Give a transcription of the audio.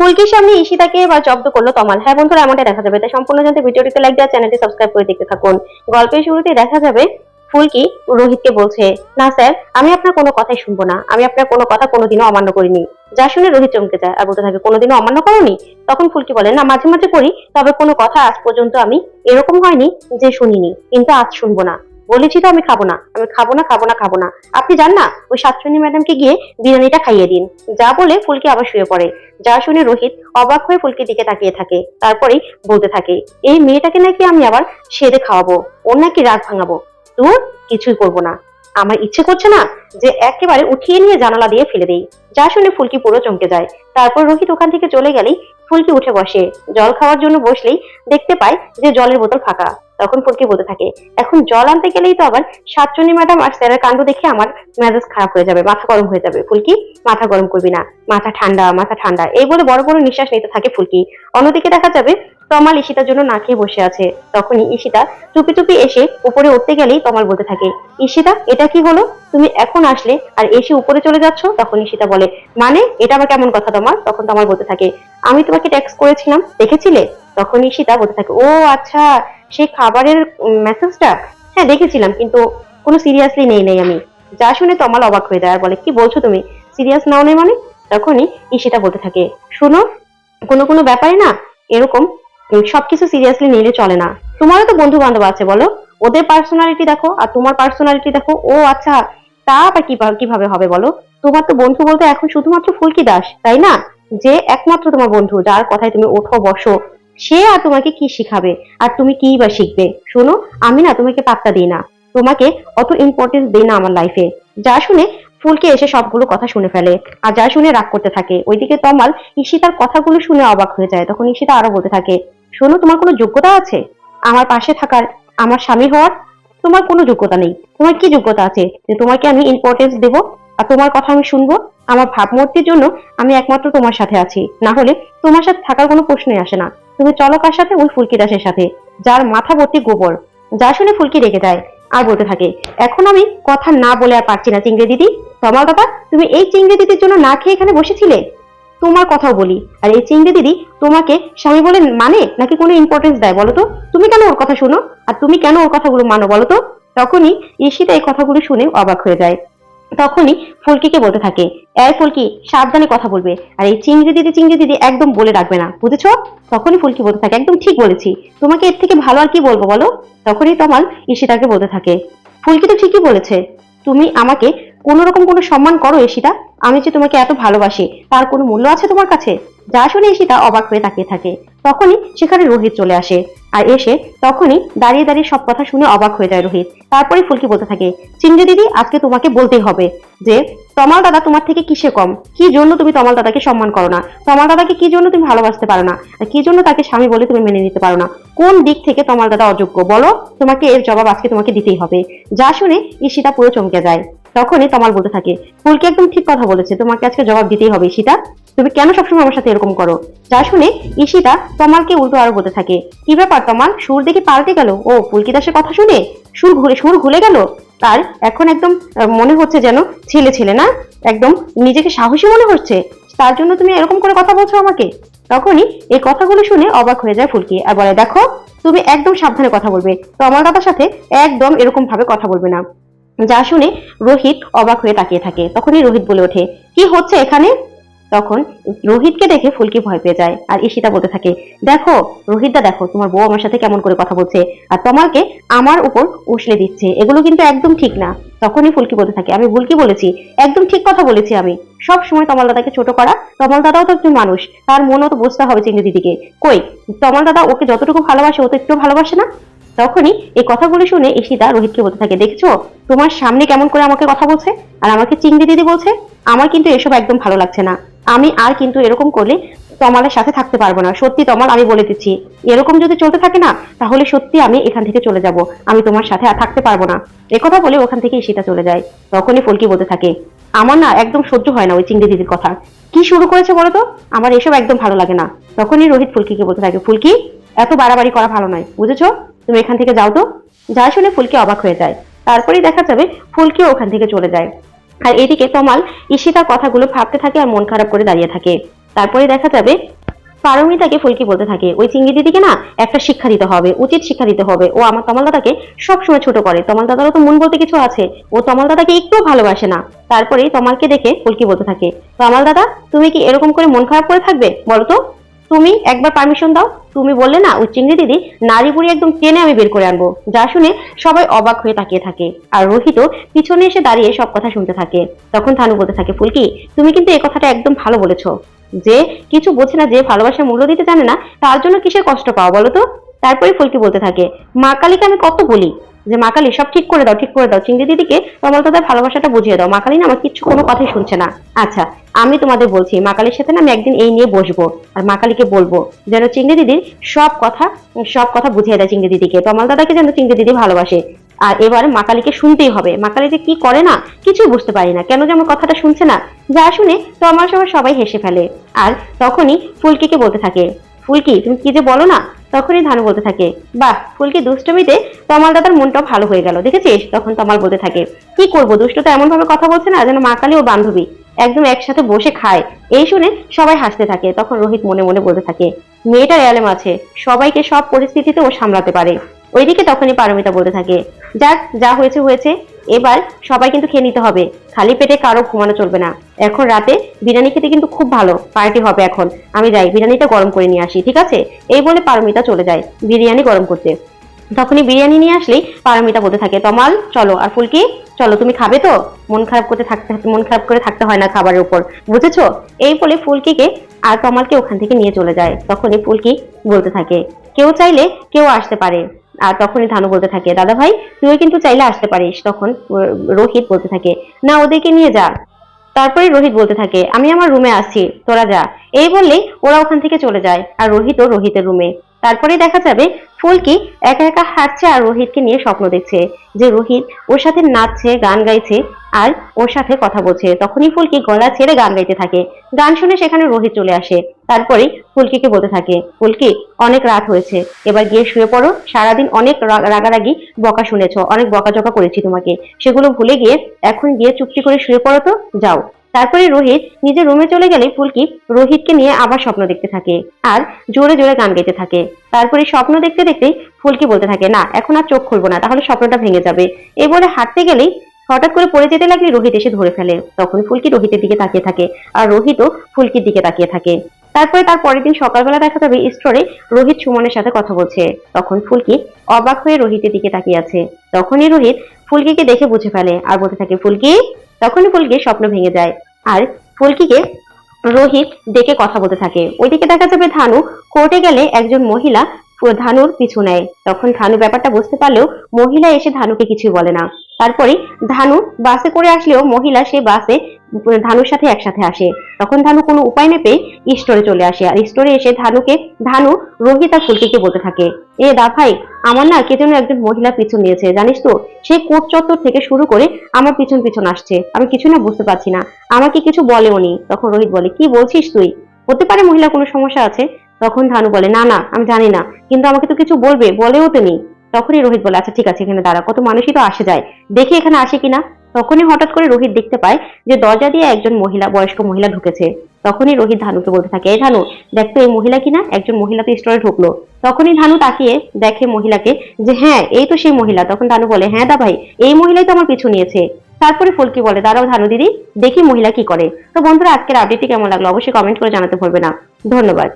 ফুলকির সামনে ঈশিতাকে এবার জব্দ করল তমাল। হ্যাঁ বন্ধুরা এমনটা দেখা যাবে। তাই সম্পূর্ণ জানতে ভিডিওটিতে লাইক দেওয়া চ্যানেলটি সাবস্ক্রাইব করে দেখতে থাকুন। গল্পের শুরুতে দেখা যাবে ফুলকি রোহিতকে বলছে, না স্যার, আমি আপনার কোনো কথাই শুনব না। আমি আপনার কোনো কথা কোনোদিনও অমান্য করিনি। যা শুনে রোহিত চমকে যায়। আর বলতে থাকে, কোনোদিনও অমান্য করনি? তখন ফুলকি বলে, না, মাঝে মাঝে করি, তবে কোনো কথা আজ পর্যন্ত আমি এরকম হয়নি যে শুনিনি। কিন্তু আজ শুনব না। বলেছি তো আমি খাব না। আমি খাব না খাব না খাব না। আপনি যান না, ওই সাতচন্নী ম্যাডামকে গিয়ে বিরিয়ানিটা খাইয়ে দিন। যা বলে ফুলকি আবার শুয়ে পড়ে। যা শুনে রোহিত অবাক হয়ে ফুলকির দিকে তাকিয়ে থাকে, তারপরেই বলতে থাকে, এই মেয়েটাকে নাকি আমি আবার সেদে খাওয়াবো, ওর নাকি রাগ ভাঙাবো। তোর কিছুই করব না। আমার ইচ্ছে করছে না যে একেবারে উঠিয়ে নিয়ে জানালা দিয়ে ফেলে দেই। যা শুনে ফুলকি পুরো চমকে যায়। তারপর রোহিত ওখান থেকে চলে গেলেই ফুলকি উঠে বসে। জল খাওয়ার জন্য বসলেই দেখতে পায় যে জলের বোতল ফাঁকা। তখন ফুলকি বলতে থাকে, এখন জল আনতে গেলেই তো আবার সাতচন্নী ম্যাডাম আর স্যারের কাণ্ড দেখে আমার মেজাজ খারাপ হয়ে যাবে, মাথা গরম হয়ে যাবে। ফুলকি, মাথা গরম করবি না। মাথা ঠান্ডা মাথা ঠান্ডা। এই বলে বড় বড় নিঃশ্বাস নিতে থাকে ফুলকি। অন্যদিকে দেখা যাবে তমাল ঈশিতার জন্য না খেয়ে বসে আছে। তখনই ঈশিতা চুপি টুপি এসে উপরে উঠতে গেলেই তমাল বলতে থাকে, ঈশিতা, এটা কি হলো? তুমি এখন আসলে আর এসে উপরে চলে যাচ্ছ? তখন ঈশিতা বলে মানে এটা আবার কেমন কথা তোমার তখন তমাল বলতে থাকে, আমি তোমাকে টেক্সট করেছিলাম, দেখেছিলে? তখন ঈশিতা বলতে থাকে, ও আচ্ছা সেই খাবারের মেসেজটা হ্যাঁ দেখেছিলাম, কিন্তু কোনো সিরিয়াসলি নেই নেই আমি। যা শুনে তমাল অবাক হয়ে যায় বলে, কি বলছো তুমি? সিরিয়াস নাও নেই মানে? তখনই ঈশিতা বলতে থাকে, শোনো, কোনো কোনো ব্যাপারে না এরকম সবকিছু সিরিয়াসলি নিলে চলে না। তোমারও তো বন্ধু বান্ধব আছে, বলো। ওদের পার্সোনালিটি দেখো, আর তোমার পার্সোনালিটি দেখো, ও আচ্ছা তা আবার কীভাবে হবে বলো? তোমার তো বন্ধু বলতে এখন শুধুমাত্র ফুলকি দাস, তাই না? যে একমাত্র তোমার বন্ধু, যার কথায় তুমি ওঠো, বসো। সে আর তোমাকে কি শিখাবে? আর তুমি কি বা শিখবে? শোনো, আমি না তোমাকে পাত্তা দিই না। তোমাকে অত ইম্পর্টেন্স দিই না আমার লাইফে যা শুনে ফুলকে এসে সবগুলো কথা শুনে ফেলে, আর যা শুনে রাগ করতে থাকে। ওইদিকে তমাল ঈশিতার কথাগুলো শুনে অবাক হয়ে যায়, তখন ঈশিতা আরও বলতে থাকে শোনো, তোমার কোনো যোগ্যতা আছে? আমার পাশে থাকার, আমার স্বামী হওয়ার তোমার কোনো যোগ্যতা নেই। তোমার কি যোগ্যতা আছে? যে তোমাকে আমি ইম্পর্টেন্স দেব আর তোমার কথা আমি শুনব? আমার ভাবমূর্তির জন্য আমি একমাত্র তোমার সাথে আছি। না হলে তোমার সাথে থাকার কোনো প্রশ্নই আসে না। তুমি চলো কার সাথে? ওই ফুলকি দাসের সাথে, যার মাথা ভর্তি গোবর। যা শুনে ফুলকি রেগে যায় আর বলতে থাকে, এখন আমি কথা না বলে আর পারছি না, চিংড়ি দিদি। তমাল দাদা তুমি এই চিংড়ি দিদির জন্য না খেয়ে এখানে বসেছিলে? তোমার কথাও বলি। আর এই চিংড়ি দিদি তোমাকে স্বামী বলে মানে নাকি কোনো ইম্পর্টেন্স দেয় বলো তো? তুমি কেন ওর কথা শুনো? আর তুমি কেন ওর কথাগুলো মানো বলো তো? তখনই ঈশিতা এই কথাগুলো শুনে অবাক হয়ে যায়। তখনই ফুলকিকে বলতে থাকে, এই ফুলকি, সাবধানে কথা বলবে। আর এই চিংড়ি দিদি চিংড়ি দিদি একদম বলে রাখবে না, বুঝেছ? তখনই ফুলকি বলতে থাকে, একদম ঠিক বলেছি। তোমাকে এর থেকে ভালো আর কি বলব বলো? তখনই তমাল ঈশিতাকে বলতে থাকে, ফুলকি তো ঠিকই বলেছে। তুমি আমাকে কোনো রকম কোনো সম্মান করো এশিতা আমি যে তোমাকে এত ভালোবাসি, তার কোনো মূল্য আছে তোমার কাছে? যা শুনে এশিতা অবাক হয়ে তাকিয়ে থাকে। তখনই সেখানে রোহিত চলে আসে। আর এসে তখনই দাঁড়িয়ে দাঁড়িয়ে সব কথা শুনে অবাক হয়ে যায় রোহিত। তারপরে ফুলকি বলতে থাকে চিঞ্জু দিদি, আজকে তোমাকে বলতেই হবে। যে, তমাল দাদা তোমার থেকে কিসে কম? কি জন্য তুমি তমাল দাদাকে সম্মান করো না? তমাল দাদাকে কি জন্য তুমি ভালোবাসতে পারো না? আর কি জন্য তাকে স্বামী বলে তুমি মেনে নিতে পারো না? কোন দিক থেকে তমাল দাদা অযোগ্য? বলো, তোমাকে এর জবাব আজকে তোমাকে দিতেই হবে। যা শুনে ঈশিতা পুরো চমকে যায়। তখনই তমাল বলতে থাকে, ফুলকি একদম ঠিক কথা বলেছে, তোমাকে আজকে জবাব দিতেই হবে ঈশিতা। তুমি কেন সবসময় আমার সাথে এরকম করো? যা শুনে ঈশিতা তমালকে উল্টো আরও বলতে থাকে, কি ব্যাপার তমাল? সুর দেখে পাল্টে গেল? ও, ফুলকি দাসের কথা শুনে সুর ঘুরে সুর ঘুরে গেল? আর এখন একদম মনে হচ্ছে যেন ছেলে ছেলে না? একদম নিজেকে সাহসী মনে হচ্ছে? তার জন্য তুমি এরকম করে কথা বলছো আমাকে? তখনই এই কথাগুলো শুনে অবাক হয়ে যায় ফুলকি আর বলে, দেখো, তুমি একদম সাবধানে কথা বলবে। তমাল দাদার সাথে একদম এরকম ভাবে কথা বলবে না। যা শুনে রোহিত অবাক হয়ে তাকিয়ে থাকে। তখনই রোহিত বলে ওঠে, কি হচ্ছে এখানে? তখন রোহিতকে দেখে ফুলকি ভয় পেয়ে যায় আর ঈশিতা বলতে থাকে, দেখো, রোহিতদা দেখো, তোমার বউ আমার সাথে কেমন করে কথা বলছে আর তোমাকে আমার উপর উসলে দিচ্ছে। এগুলো কিন্তু একদম ঠিক না। তখনই ফুলকি বলতে থাকে, আমি ভুলকি বলেছি, একদম ঠিক কথা বলেছি আমি। সব সময় তমাল দাদাকে ছোট করা তমাল দাদাও তো একজন মানুষ, তার মনও তো বুঝতে হবে চিংড়ি দিদিকে। কই তমাল দাদা ওকে যতটুকু ভালোবাসে ও তো একটু ভালোবাসে না? তখনই এই কথাগুলো শুনে ঈশিতা রোহিতকে বলতে থাকে, দেখছ? তোমার সামনে কেমন করে আমাকে কথা বলছে? আর আমাকে চিংড়ি দিদি বলছে? আমার কিন্তু এসব একদম ভালো লাগছে না। আমি আর কিন্তু এরকম করলে তমালের সাথে থাকতে পারব না। সত্যি তমাল, আমি বলে দিচ্ছি। এরকম যদি চলতে থাকে না, তাহলে সত্যি আমি এখান থেকে চলে যাব। আমি তোমার সাথে আর থাকতে পারব না। একথা বলে ওখান থেকে ঈশিতা চলে যায়। তখনই ফুলকি বলতে থাকে, আমার না একদম সহ্য হয় না ওই চিংড়ি দিদির কথা। কি শুরু করেছে বলো তো আমার এসব একদম ভালো লাগে না। তখনই রোহিত ফুলকিকে বলতে থাকে, ফুলকি, এত বাড়াবাড়ি করা ভালো নয়, বুঝেছ? তুমি এখান থেকে যাও তো। যা শুনে ফুলকি অবাক হয়ে যায়। তারপরেই দেখা যাবে ফুলকিও ওখান থেকে চলে যায়। আর এদিকে তমাল ঈশিতার কথাগুলো ভাবতে থাকে আর মন খারাপ করে দাঁড়িয়ে থাকে। তারপরে দেখা যাবে পারমিতাকে ফুলকি বলতে থাকে, ওই চিংড়ি দিদিকে না একটা শিক্ষা দিতে হবে, উচিত শিক্ষা দিতে হবে। ও আমার তমাল দাদাকে সবসময় ছোট করে। তমাল দাদারও তো মন বলতে কিছু আছে। ও তমাল দাদাকে একটু ভালোবাসে না। তারপরেই তমালকে দেখে ফুলকি বলতে থাকে, তমাল দাদা, তুমি কি এরকম করে মন খারাপ করে থাকবে? বলো তো। তুমি একবার পারমিশন দাও। তুমি বললে না, ওই চিংড়ি দিদি নারী বুড়ি একদম টেনে আমি বের করে আনব। যা শুনে সবাই অবাক হয়ে তাকিয়ে থাকে। আর রোহিতও পিছনে এসে দাঁড়িয়ে সব কথা শুনতে থাকে। তখন থানু বলতে থাকে, ফুলকি, তুমি কিন্তু এই কথাটা একদম ভালো বলেছ। যে কিছু বোঝে না যে ভালোবাসার মূল্য দিতে জানে না, তার জন্য কিসের কষ্ট পাও বলো তো? তারপরে ফুলকি বলতে থাকে, মা কালীকে আমি কত বলি? যে, মা কালী, সব ঠিক করে দাও, ঠিক করে দাও। চিংড়ি দিদিকে তোমার তাদের ভালোবাসাটা বুঝিয়ে দাও। মা কালী না আমার কিচ্ছু কোনো কথাই শুনছে না। আচ্ছা আমি তোমাদের বলছি, মা কালীর সাথে না আমি একদিন এই নিয়ে বসবো আর মা কালীকে বলব যেন চিংড়ি দিদির সব কথা সব কথা বুঝিয়ে দেয় চিংড়ি দিদিকে। তোমার দাদাকে যেন চিংড়ি দিদি ভালোবাসে। আর এবার মা কালীকে শুনতেই হবে। মা কালী যে কি করে না, কিছুই বুঝতে পারি না। কেন যে আমার কথাটা শুনছে না? যা শুনে তো আমার সবাই সবাই হেসে ফেলে। আর তখনই ফুলকিকে বলতে থাকে, ফুলকি, তুমি কি যে বলো না তখনই ধানু বলতে থাকে, বাহ, ফুলকি দুষ্টমিতে তমাল দাদার মনটা ভালো হয়ে গেল, দেখেছিস? তখন তমাল বলতে থাকে, কি করব, দুষ্ট তো এমন ভাবে কথা বলছে না যেন মা কালী ও বান্ধবী একদম একসাথে বসে খায়। এই শুনে সবাই হাসতে থাকে, তখন রোহিত মনে মনে বলতে থাকে মেয়েটার অ্যালেম আছে সবাইকে সব পরিস্থিতিতে ও সামলাতে পারে। ওইদিকে তখনই পারমিতা বলতে থাকে, যাক, যা হয়েছে হয়েছে, এবার সবাই কিন্তু খেয়ে নিতে হবে। খালি পেটে কারও ঘুমানো চলবে না। এখন রাতে বিরিয়ানি খেতে কিন্তু খুব ভালো পার্টি হবে এখন। আমি যাই, বিরিয়ানিটা গরম করে নিয়ে আসি, ঠিক আছে? এই বলে পারমিতা চলে যায়, বিরিয়ানি গরম করতে। তখনই বিরিয়ানি নিয়ে আসলেই পারমিতা বলতে থাকে, তমাল, চলো, আর ফুলকি, চলো, তুমি খাবে তো? মন খারাপ করতে থাকতে, মন খারাপ করে থাকতে হয় না খাবারের উপর, বুঝেছ? এই বলে ফুলকিকে আর তমালকে ওখান থেকে নিয়ে চলে যায়। তখনই ফুলকি বলতে থাকে, কেউ চাইলে কেউ আসতে পারে। আর তখনই ধানু বলতে থাকে, দাদা ভাই, তুইও কিন্তু চাইলে আসতে পারিস। তখন রোহিত বলতে থাকে, না, ওদেরকে নিয়ে যা। তারপরে রোহিত বলতে থাকে, আমি আমার রুমে আছি, তোরা যা। এই বললেই ওরা ওখান থেকে চলে যায়, আর রোহিত ও রোহিতের রুমে। তারপরে দেখা যাবে ফুলকি একা একা হাঁটছে আর রোহিতকে নিয়ে স্বপ্ন দেখছে যে রোহিত ওর সাথে নাচছে, গান গাইছে আর ওর সাথে কথা বলছে। তখনই ফুলকি গলা ছেড়ে গান গাইতে থাকে। গান শুনে সেখানে রোহিত চলে আসে। তারপরেই ফুলকিকে বলতে থাকে, ফুলকি, অনেক রাত হয়েছে। এবার গিয়ে শুয়ে পড়ো। সারাদিন অনেক রাগারাগি বকা শুনেছো। অনেক বকাঝকা করেছি তোমাকে। সেগুলো ভুলে গিয়ে এখন গিয়ে চুপটি করে শুয়ে পড়ো তো? যাও। তারপরে রোহিত নিজের রুমে চলে গেলে ফুলকি রোহিতকে নিয়ে আবার স্বপ্ন দেখতে থাকে আর জোরে জোরে গান গাইতে থাকে। তারপরে স্বপ্ন দেখতে দেখতে ফুলকি বলতে থাকে, না, এখন আর চোখ খুলবো না, তাহলে স্বপ্নটা ভেঙে যাবে। এই বলে হাঁটতে গেলেই হঠাৎ করে পড়ে যেতে লাগলে রোহিত এসে ধরে ফেলে। তখন ফুলকি রোহিতের দিকে তাকিয়ে থাকে আর রোহিতও ফুলকির দিকে তাকিয়ে থাকে। তারপরে তার পরের দিন সকালবেলা দেখা যাবে স্টোরে রোহিত সুমনের সাথে কথা বলছে। তখন ফুলকি অবাক হয়ে রোহিতের দিকে তাকিয়ে আছে। তখনই রোহিত ফুলকিকে দেখে বুঝে ফেলে আর বলতে থাকে, ফুলকি তখনই ফুলকির স্বপ্ন ভেঙে যায়। আর ফুলকিকে রোহিত ডেকে কথা বলতে থাকে। ওইদিকে দেখা যাবে ধানু কোর্টে গেলে একজন মহিলা ধানুর পিছু নেয়। তখন ধানু ব্যাপারটা বুঝতে পারলেও মহিলা এসে ধানুকে কিছুই বলে না। তারপরে ধানু বাসে করে আসলেও মহিলা সে বাসে ধানুর সাথে একসাথে আসে। তখন ধানু কোনো উপায় না পেয়ে স্টোরে চলে আসে। আর স্টোরে এসে ধানুকে, ধানু রোহিত আর ফুলকিকে বলতে থাকে, এ দা ভাই, আমার না কে যেন একজন মহিলা পিছন নিয়েছে। জানিস তো সেই কোট চত্বর থেকে শুরু করে আমার পিছন পিছন আসছে। আমি কিছু না বুঝতে পারছি না। আমাকে কিছু বলেও নি। তখন রোহিত বলে, কি বলছিস তুই? হতে পারে মহিলা কোনো সমস্যা আছে? তখন ধানু বলে, না না, আমি জানি না। কিন্তু আমাকে তো কিছু বলবে, বলেও তো নি। তখনই রোহিত বলে আচ্ছা ঠিক আছে, এখানে দাঁড়া কত মানুষই তো আসে যায়। দেখি এখানে আসে কিনা। তখনই হঠাৎ করে রোহিত দেখতে পায় যে দরজা দিয়ে একজন মহিলা, বয়স্ক মহিলা ঢুকেছে। তখনই রোহিত ধানুকে বলতে থাকে, এই ধানু, দেখ তো এই মহিলা কিনা? একজন মহিলা তো স্টোরে ঢুকলো। তখনই ধানু তাকিয়ে দেখে মহিলাকে যে হ্যাঁ এই তো সেই মহিলা। তখন ধানু বলে হ্যাঁ দা ভাই, এই মহিলাই তো আমার পিছু নিয়েছে। তারপরে ফুলকি বলে, দাঁড়াও ধানু দিদি, দেখি মহিলা কি করে। তো বন্ধুরা, আজকের আপডেটটি কেমন লাগল অবশ্যই কমেন্ট করে জানাতে ভুলবে না। ধন্যবাদ।